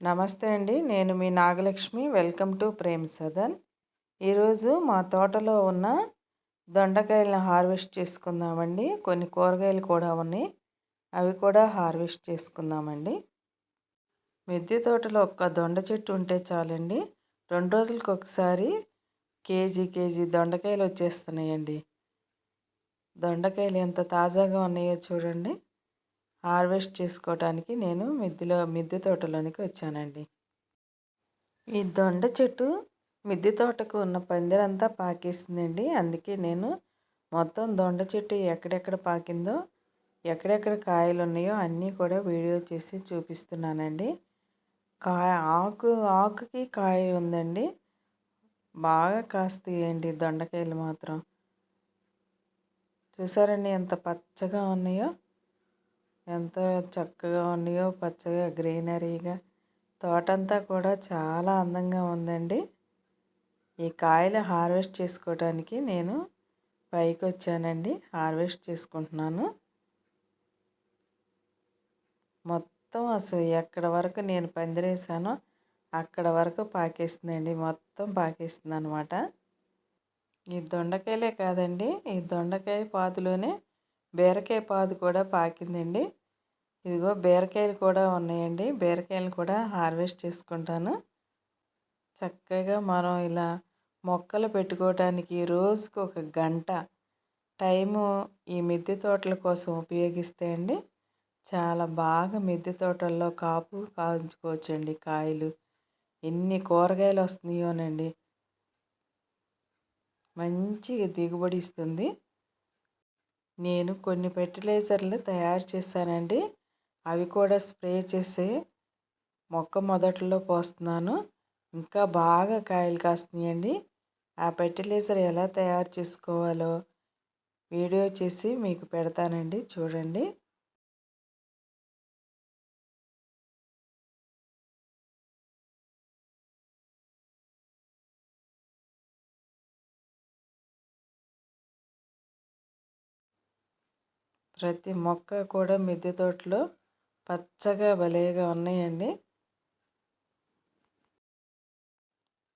నమస్తే అండి. నేను మీ Nagalakshmi. Welcome to Prem Sadan. ఈరోజు మా తోటలో ఉన్న దొండకాయలను హార్వెస్ట్ చేసుకుందామండి. కొన్ని కూరగాయలు కూడా ఉన్నాయి. అవి కూడా హార్వెస్ట్ చేసుకుందామండి. మిద్దె తోటలో ఒక్క దొండ చెట్టు ఉంటే చాలండి. రెండు రోజులకు ఒకసారి కేజీ కేజీ దొండకాయలు వచ్చేస్తున్నాయండి. దొండకాయలు ఎంత తాజాగా ఉన్నాయో చూడండి. హార్వెస్ట్ చేసుకోవటానికి నేను మిద్దెలో మిద్దె తోటలోనికి వచ్చానండి. ఈ దొండ చెట్టు మిద్దె తోటకు ఉన్న పందిరంతా పాకేసిందండి. అందుకే నేను మొత్తం దొండ చెట్టు ఎక్కడెక్కడ పాకిందో ఎక్కడెక్కడ కాయలు ఉన్నాయో అన్నీ కూడా వీడియో చేసి చూపిస్తున్నానండి. కాయ ఆకు ఆకుకి కాయ ఉందండి. బాగా కాస్తాయండి దొండకాయలు మాత్రం. చూసారండి ఎంత పచ్చగా ఉన్నాయో? ఎంత చక్కగా ఉన్నాయో పచ్చగా గ్రీనరీగా. తోటంతా కూడా చాలా అందంగా ఉందండి. ఈ కాయలు హార్వెస్ట్ చేసుకోవడానికి నేను పైకి వచ్చానండి హార్వెస్ట్ చేసుకుంటున్నాను. మొత్తం అసలు ఎక్కడ వరకు నేను పందిరేసానో అక్కడ వరకు పాకేస్తుందండి. మొత్తం పాకేస్తుంది అనమాట ఈ దొండకాయలే కాదండి. ఈ దొండకాయ పాతులోనే బీరకాయ పాదు కూడా పాకిందండి. ఇదిగో బీరకాయలు కూడా ఉన్నాయండి. బీరకాయలు కూడా హార్వెస్ట్ చేసుకుంటాను. చక్కగా మనం ఇలా మొక్కలు పెట్టుకోవటానికి రోజుకు ఒక గంట టైము ఈ మిద్దె తోటల కోసం ఉపయోగిస్తే అండి చాలా బాగా మిద్దె తోటల్లో కాపు కాంచుకోవచ్చండి. కాయలు ఎన్ని కూరగాయలు వస్తున్నాయోనండి. మంచిగా దిగుబడి ఇస్తుంది. నేను కొన్ని ఫెర్టిలైజర్లు తయారు చేశానండి. అవి కూడా స్ప్రే చేసి మొక్క మొదట్లో పోస్తున్నాను. ఇంకా బాగా కాయలు కాస్తున్నాయండి. ఆ ఫెర్టిలైజర్ ఎలా తయారు చేసుకోవాలో వీడియో చేసి మీకు పెడతానండి. చూడండి. ప్రతి మొక్క కూడా మిద్దె తోటలో పచ్చగా భలేగా ఉన్నాయండి.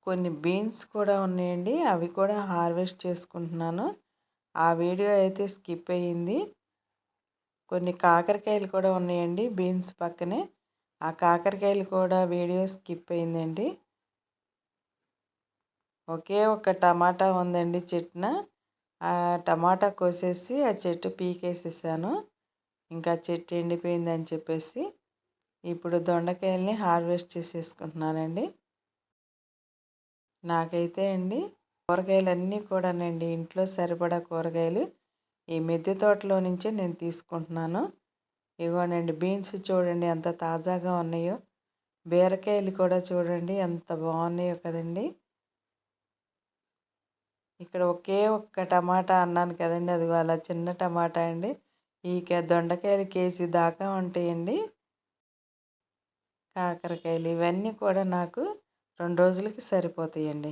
కొన్ని బీన్స్ కూడా ఉన్నాయండి. అవి కూడా హార్వెస్ట్ చేసుకుంటున్నాను. ఆ వీడియో అయితే స్కిప్ అయ్యింది. కొన్ని కాకరకాయలు కూడా ఉన్నాయండి బీన్స్ పక్కనే. ఆ కాకరకాయలు కూడా వీడియో స్కిప్ అయిందండి ఒకే ఒక టమాటా ఉందండి చెట్టున ఆ టమాటా కోసేసి ఆ చెట్టు పీకేసేసాను. ఇంకా చెట్టు ఎండిపోయిందని చెప్పేసి ఇప్పుడు దొండకాయల్ని హార్వెస్ట్ చేసేసుకుంటున్నానండి. నాకైతే అండి కూరగాయలు అన్నీ కూడానండి ఇంట్లో సరిపడా కూరగాయలు ఈ మిద్దె తోటలో నుంచే నేను తీసుకుంటున్నాను. ఇగోనండి బీన్స్ చూడండి ఎంత తాజాగా ఉన్నాయో. బీరకాయలు కూడా చూడండి ఎంత బాగున్నాయో కదండి. ఇక్కడ ఒకే ఒక్క టమాటా అన్నాను కదండి అది అలా చిన్న టమాటా అండి. ఈ దొండకాయలు కేజీ దాకా ఉంటాయండి. కాకరకాయలు ఇవన్నీ కూడా నాకు రెండు రోజులకి సరిపోతాయండి.